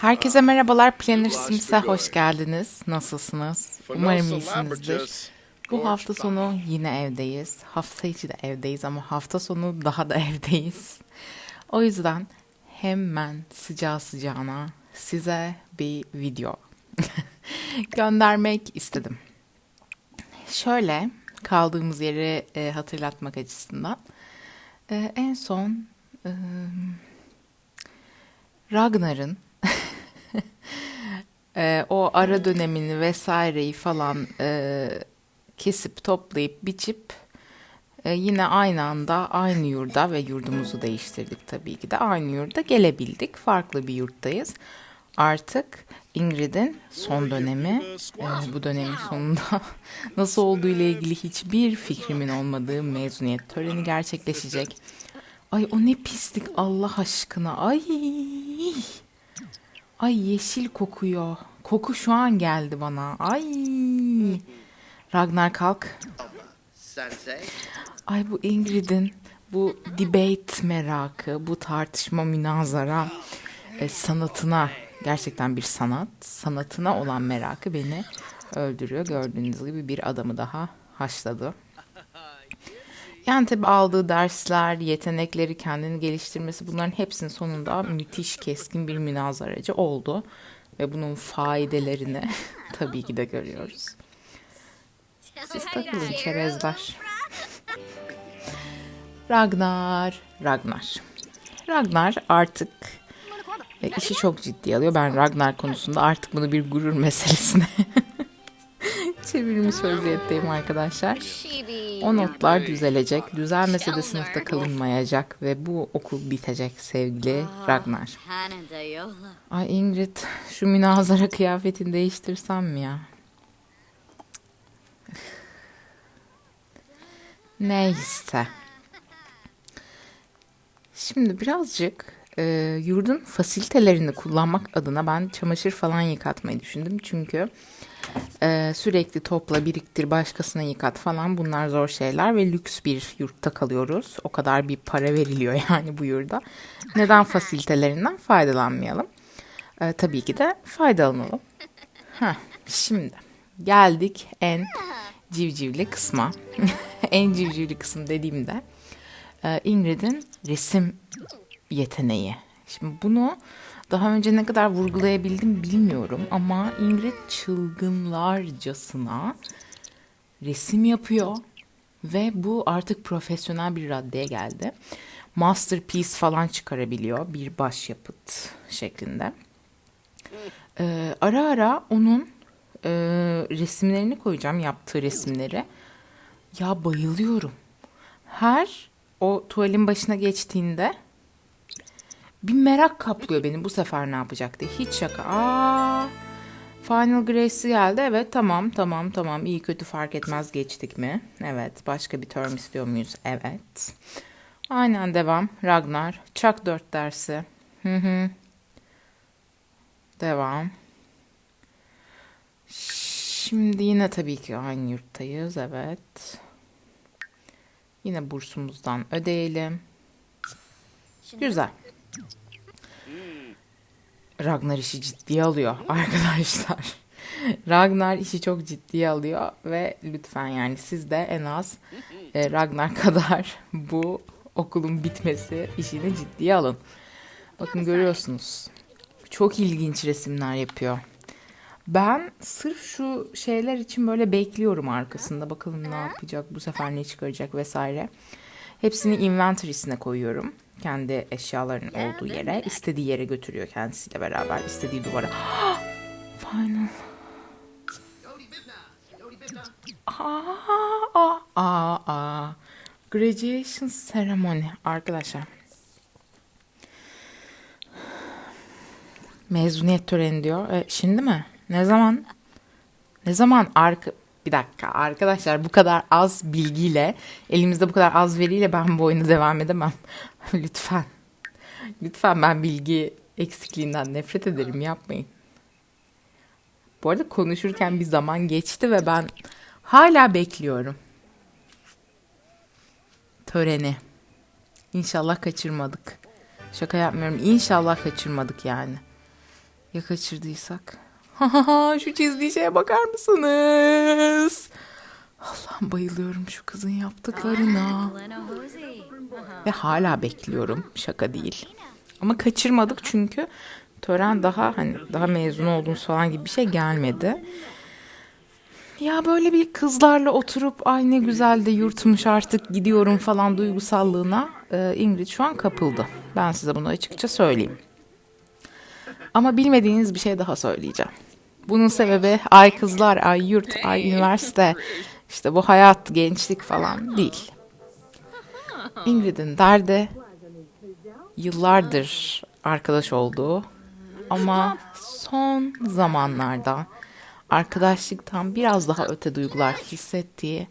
Herkese merhabalar. Planner Sims'e hoş geldiniz. Nasılsınız? Umarım iyisinizdir. Bu hafta sonu yine evdeyiz. Hafta içi de evdeyiz ama hafta sonu daha da evdeyiz. O yüzden hemen sıcağı sıcağına size bir video göndermek istedim. Şöyle kaldığımız yeri e, hatırlatmak açısından e, en son e, Ragnar'ın e, o ara dönemini vesaireyi falan e, kesip toplayıp biçip e, yine aynı anda aynı yurda ve yurdumuzu değiştirdik tabii ki de aynı yurda gelebildik. Farklı bir yurttayız. Artık Ingrid'in son dönemi, e, bu dönemin sonunda nasıl olduğu ile ilgili hiçbir fikrimin olmadığı mezuniyet töreni gerçekleşecek. Ay o ne pislik Allah aşkına. Ay. Ay yeşil kokuyor. Koku şu an geldi bana. Ay. Ragnar kalk. Ay bu Ingrid'in bu debate merakı, bu tartışma münazara e, sanatına gerçekten bir sanat, sanatına olan merakı beni öldürüyor. Gördüğünüz gibi bir adamı daha haşladı. Yani tabii aldığı dersler, yetenekleri, kendini geliştirmesi bunların hepsinin sonunda müthiş keskin bir münazaracı oldu. Ve bunun faydelerini tabii ki de görüyoruz. Siz takılın çerezler. Ragnar, Ragnar. Ragnar artık e, işi çok ciddi alıyor. Ben Ragnar konusunda artık bunu bir gurur meselesine çevirmiş vaziyetteyim arkadaşlar. O notlar düzelecek. Düzelmese de sınıfta kalınmayacak ve bu okul bitecek sevgili Ragnar. Ay Ingrid şu münazara kıyafetini değiştirsem mi ya? Neyse. Şimdi birazcık e, yurdun fasilitelerini kullanmak adına ben çamaşır falan yıkatmayı düşündüm. Çünkü e, sürekli topla biriktir başkasına yıkat falan bunlar zor şeyler ve lüks bir yurtta kalıyoruz. O kadar bir para veriliyor yani bu yurda. Neden fasilitelerinden faydalanmayalım? E, tabii ki de faydalanalım. Heh, şimdi geldik en civcivli kısma. en civcivli kısım dediğimde e, Ingrid'in resim yeteneği. Şimdi bunu daha önce ne kadar vurgulayabildim bilmiyorum ama Ingrid çılgınlarcasına resim yapıyor ve bu artık profesyonel bir raddeye geldi. Masterpiece falan çıkarabiliyor bir başyapıt şeklinde. Ee, ara ara onun e, resimlerini koyacağım yaptığı resimleri. Ya bayılıyorum. Her o tuvalin başına geçtiğinde bir merak kaplıyor beni bu sefer ne yapacak diye. Hiç şaka. Aa, Final Grace'i geldi. Evet tamam tamam tamam iyi kötü fark etmez geçtik mi? Evet başka bir term istiyor muyuz? Evet. Aynen devam. Ragnar. Çak dört dersi. Hı hı. Devam. Şimdi yine tabii ki aynı yurttayız. Evet. Yine bursumuzdan ödeyelim. Güzel. Ragnar işi ciddiye alıyor arkadaşlar. Ragnar işi çok ciddiye alıyor ve lütfen yani siz de en az e, Ragnar kadar bu okulun bitmesi işini ciddiye alın. Bakın görüyorsunuz. Çok ilginç resimler yapıyor. Ben sırf şu şeyler için böyle bekliyorum arkasında. Bakalım ne yapacak, bu sefer ne çıkaracak vesaire. Hepsini inventory'sine koyuyorum. Kendi eşyalarının olduğu yere. istediği yere götürüyor kendisiyle beraber. istediği duvara. Final. Aa, aa, aa, aa. Graduation ceremony arkadaşlar. Mezuniyet töreni diyor. E, şimdi mi? Ne zaman? Ne zaman arka bir dakika arkadaşlar bu kadar az bilgiyle elimizde bu kadar az veriyle ben bu oyuna devam edemem. Lütfen. Lütfen ben bilgi eksikliğinden nefret ederim yapmayın. Bu arada konuşurken bir zaman geçti ve ben hala bekliyorum. töreni. İnşallah kaçırmadık. Şaka yapmıyorum. İnşallah kaçırmadık yani. Ya kaçırdıysak? Şu çizdiği şeye bakar mısınız? Allah'ım bayılıyorum şu kızın yaptıklarına. Ve hala bekliyorum. Şaka değil. Ama kaçırmadık çünkü tören daha hani daha mezun olduğumuz falan gibi bir şey gelmedi. Ya böyle bir kızlarla oturup ay ne güzel de yurtmuş artık gidiyorum falan duygusallığına e, Ingrid şu an kapıldı. Ben size bunu açıkça söyleyeyim. Ama bilmediğiniz bir şey daha söyleyeceğim. Bunun sebebi ay kızlar, ay yurt, ay üniversite, işte bu hayat, gençlik falan değil. Ingrid'in derdi yıllardır arkadaş olduğu ama son zamanlarda arkadaşlıktan biraz daha öte duygular hissettiği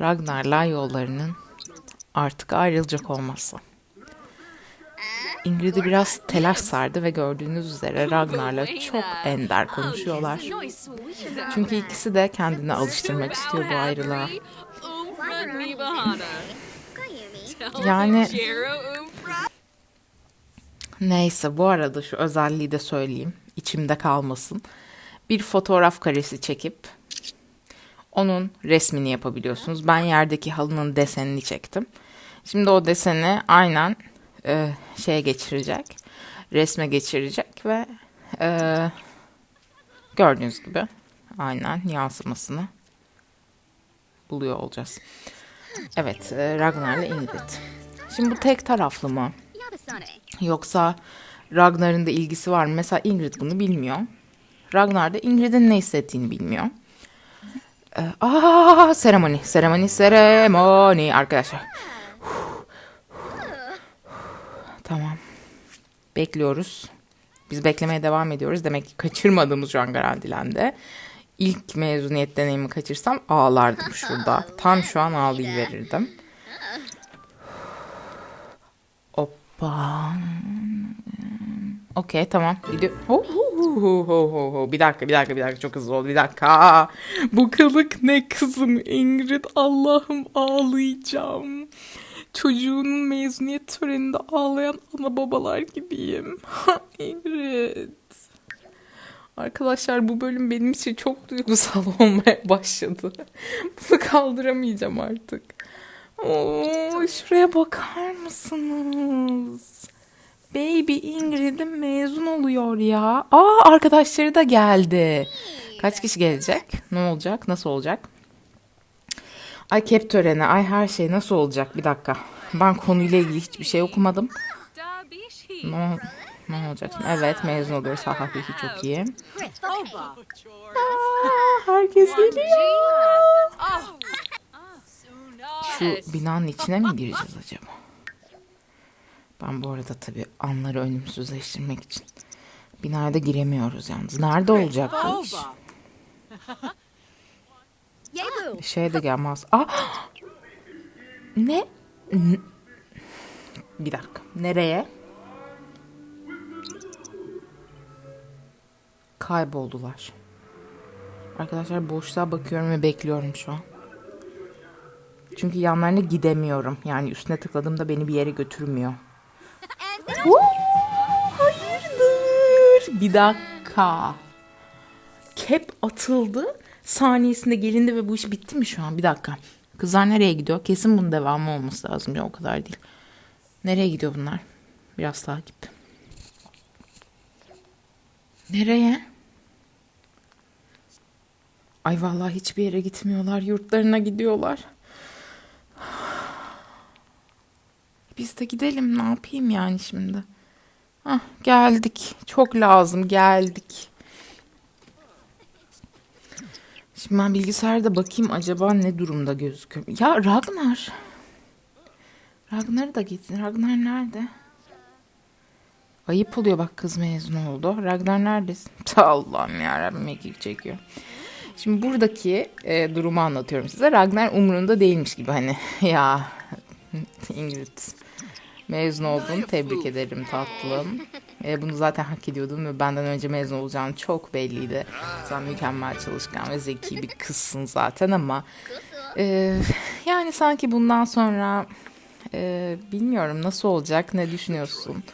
Ragnar'la yollarının artık ayrılacak olması. Ingrid'i biraz telaş sardı ve gördüğünüz üzere Ragnar'la çok ender konuşuyorlar. Çünkü ikisi de kendini alıştırmak istiyor bu ayrılığa. Yani neyse bu arada şu özelliği de söyleyeyim. içimde kalmasın. Bir fotoğraf karesi çekip onun resmini yapabiliyorsunuz. Ben yerdeki halının desenini çektim. Şimdi o deseni aynen e, şeye geçirecek. Resme geçirecek ve e, gördüğünüz gibi aynen yansımasını buluyor olacağız. Evet, e, Ragnar'la Ingrid. Şimdi bu tek taraflı mı? Yoksa Ragnar'ın da ilgisi var mı? Mesela Ingrid bunu bilmiyor. Ragnar da Ingrid'in ne hissettiğini bilmiyor. Ee, aa, seremoni, seremoni, seremoni arkadaşlar. Tamam. Bekliyoruz. Biz beklemeye devam ediyoruz. Demek ki kaçırmadığımız şu an garantilendi. İlk mezuniyet deneyimi kaçırsam ağlardım şurada. Tam şu an ağlayıverirdim. Hoppa. Okey tamam. Bir dakika bir dakika bir dakika çok hızlı oldu. Bir dakika. Bu kılık ne kızım Ingrid. Allah'ım ağlayacağım. Çocuğunun mezuniyet töreninde ağlayan ana babalar gibiyim. Ingrid. Arkadaşlar bu bölüm benim için çok duygusal olmaya başladı. Bunu kaldıramayacağım artık. Oo, şuraya bakar mısınız? Baby Ingrid'in mezun oluyor ya. Aa arkadaşları da geldi. Kaç kişi gelecek? Ne olacak? Nasıl olacak? Ay kep töreni, ay her şey nasıl olacak? Bir dakika. Ben konuyla ilgili hiçbir şey okumadım. Ne, ne olacak? Evet mezun oluyoruz. Ha ha çok iyi. Aa, herkes geliyor. Şu binanın içine mi gireceğiz acaba? Ben bu arada tabii anları ölümsüzleştirmek için binaya giremiyoruz yalnız. Nerede olacak bu iş? Şey de gelmez. Ah! Ne? N- Bir dakika. Nereye? Kayboldular. Arkadaşlar boşluğa bakıyorum ve bekliyorum şu an. Çünkü yanlarına gidemiyorum. Yani üstüne tıkladığımda beni bir yere götürmüyor. Oo, hayırdır? Bir dakika. Cap atıldı. Saniyesinde gelindi ve bu iş bitti mi şu an? Bir dakika. Kızlar nereye gidiyor? Kesin bunun devamı olması lazım. Ya o kadar değil. Nereye gidiyor bunlar? Biraz takip. Nereye? Ay vallahi hiçbir yere gitmiyorlar. Yurtlarına gidiyorlar. Biz de gidelim ne yapayım yani şimdi. Hah, geldik. Çok lazım geldik. Şimdi ben bilgisayarda bakayım acaba ne durumda gözüküyor. Ya Ragnar. Ragnar'ı da gitsin. Ragnar nerede? Ayıp oluyor bak kız mezun oldu. Ragnar neredesin? Allah'ım yarabbim mekik çekiyor. Şimdi buradaki e, durumu anlatıyorum size. Ragnar umurunda değilmiş gibi hani ya Ingrid mezun oldun tebrik ederim tatlım. E, bunu zaten hak ediyordun ve benden önce mezun olacağın çok belliydi. Sen mükemmel çalışkan ve zeki bir kızsın zaten ama e, yani sanki bundan sonra Ee, bilmiyorum nasıl olacak, ne düşünüyorsun?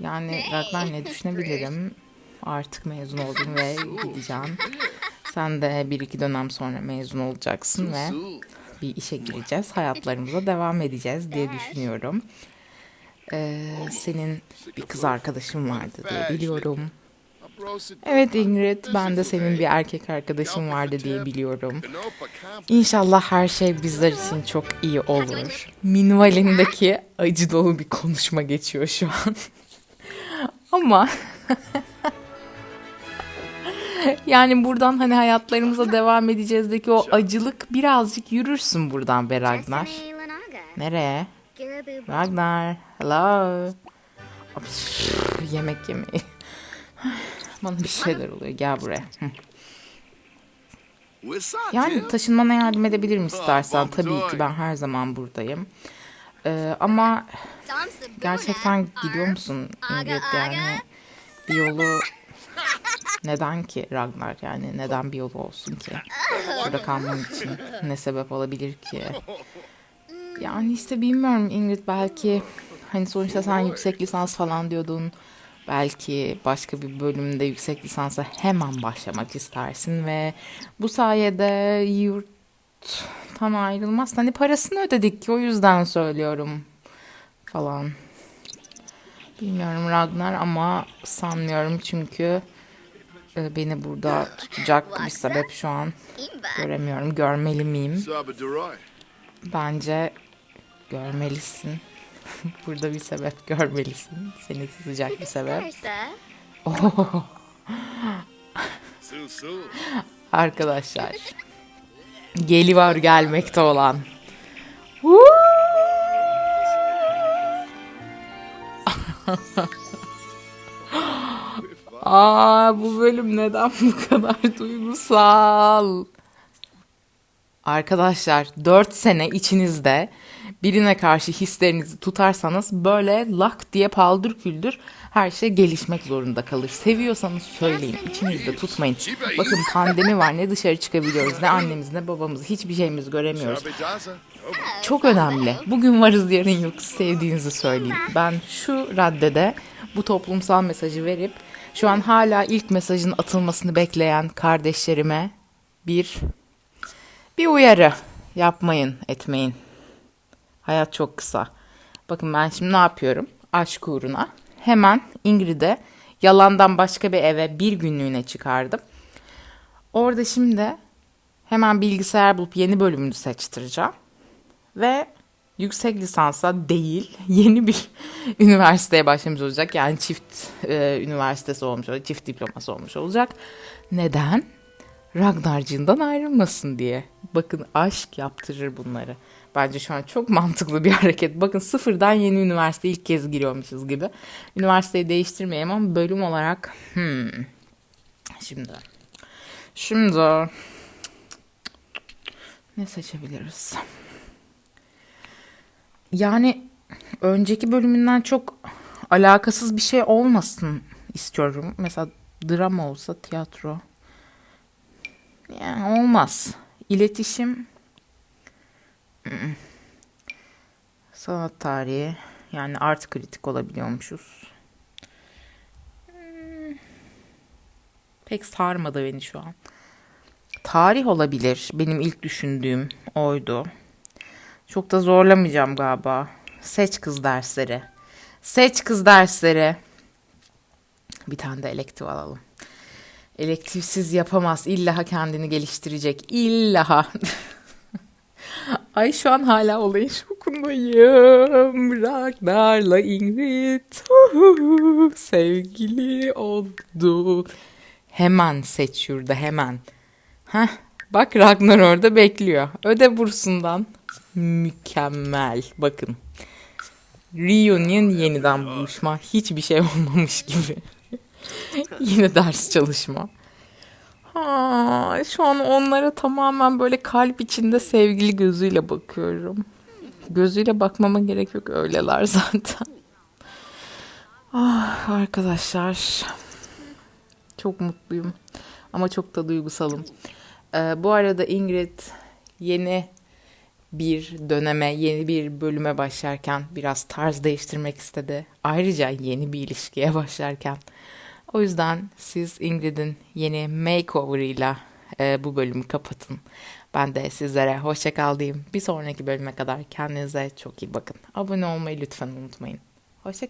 Yani Ragnar ne düşünebilirim? Artık mezun oldum ve gideceğim. Sen de bir iki dönem sonra mezun olacaksın ve bir işe gireceğiz. Hayatlarımıza devam edeceğiz diye düşünüyorum. Ee, senin bir kız arkadaşın vardı diye biliyorum. Evet Ingrid, ben de senin bir erkek arkadaşın vardı diye biliyorum. İnşallah her şey bizler için çok iyi olur. Minvalindeki acı dolu bir konuşma geçiyor şu an. Ama yani buradan hani hayatlarımıza devam edeceğizdeki o acılık birazcık yürürsün buradan be Ragnar. Destiny Lanaga. Nereye? Ragnar, hello. Yemek yemeyi. Bana bir şeyler oluyor. Gel buraya. Yani taşınmana yardım edebilirim istersen. Tabii ki ben her zaman buradayım. Ee, ama gerçekten gidiyor musun Ingrid yani bir yolu neden ki Ragnar yani neden bir yolu olsun ki burada kalman için ne sebep olabilir ki yani işte bilmiyorum Ingrid belki hani sonuçta sen yüksek lisans falan diyordun belki başka bir bölümde yüksek lisansa hemen başlamak istersin ve bu sayede yurttan ayrılmaz hani parasını ödedik ki o yüzden söylüyorum falan. Bilmiyorum Ragnar ama sanmıyorum çünkü e, beni burada tutacak bir sebep şu an göremiyorum. Görmeli miyim? Bence görmelisin. burada bir sebep görmelisin. Seni tutacak bir sebep. Soon. Arkadaşlar. Gelivar gelmekte olan. Aa bu bölüm neden bu kadar duygusal? Arkadaşlar 4 sene içinizde birine karşı hislerinizi tutarsanız böyle lak diye paldır küldür her şey gelişmek zorunda kalır. Seviyorsanız söyleyin. içinizde tutmayın. Bakın pandemi var. Ne dışarı çıkabiliyoruz. Ne annemiz ne babamız. Hiçbir şeyimiz göremiyoruz. Çok önemli. Bugün varız yarın yok. Sevdiğinizi söyleyin. Ben şu raddede bu toplumsal mesajı verip şu an hala ilk mesajın atılmasını bekleyen kardeşlerime bir bir uyarı yapmayın, etmeyin. Hayat çok kısa. Bakın ben şimdi ne yapıyorum? Aşk uğruna. Hemen Ingrid'e yalandan başka bir eve bir günlüğüne çıkardım. Orada şimdi hemen bilgisayar bulup yeni bölümünü seçtireceğim. Ve yüksek lisansa değil yeni bir üniversiteye başlamış olacak. Yani çift e, üniversitesi olmuş olacak, çift diploması olmuş olacak. Neden? Ragnar'cığından ayrılmasın diye. Bakın aşk yaptırır bunları. Bence şu an çok mantıklı bir hareket. Bakın sıfırdan yeni üniversite ilk kez giriyormuşuz gibi. Üniversiteyi değiştirmeyeyim ama bölüm olarak hmm. Şimdi Şimdi ne seçebiliriz? Yani önceki bölümünden çok alakasız bir şey olmasın istiyorum. Mesela drama olsa tiyatro. Yani olmaz. İletişim ı-ı. sanat tarihi yani art kritik olabiliyormuşuz. Pek sarmadı beni şu an. Tarih olabilir. Benim ilk düşündüğüm oydu. Çok da zorlamayacağım galiba. Seç kız dersleri. Seç kız dersleri. Bir tane de elektif alalım. Elektifsiz yapamaz. İlla kendini geliştirecek. İlla. Ay şu an hala olayın şokundayım. Ragnar'la Ingrid sevgili oldu. Hemen seç şurada hemen. Heh, bak Ragnar orada bekliyor. Öde bursundan. Mükemmel. Bakın. Reunion yeniden buluşma. Hiçbir şey olmamış gibi. Yine ders çalışma. Ha, şu an onlara tamamen böyle kalp içinde sevgili gözüyle bakıyorum. Gözüyle bakmama gerek yok öyleler zaten. Ah arkadaşlar. Çok mutluyum. Ama çok da duygusalım. Ee, bu arada Ingrid yeni bir döneme, yeni bir bölüme başlarken biraz tarz değiştirmek istedi. Ayrıca yeni bir ilişkiye başlarken. O yüzden siz Ingrid'in yeni makeover'ıyla e, bu bölümü kapatın. Ben de sizlere hoşça kal diyeyim. Bir sonraki bölüme kadar kendinize çok iyi bakın. Abone olmayı lütfen unutmayın. Hoşça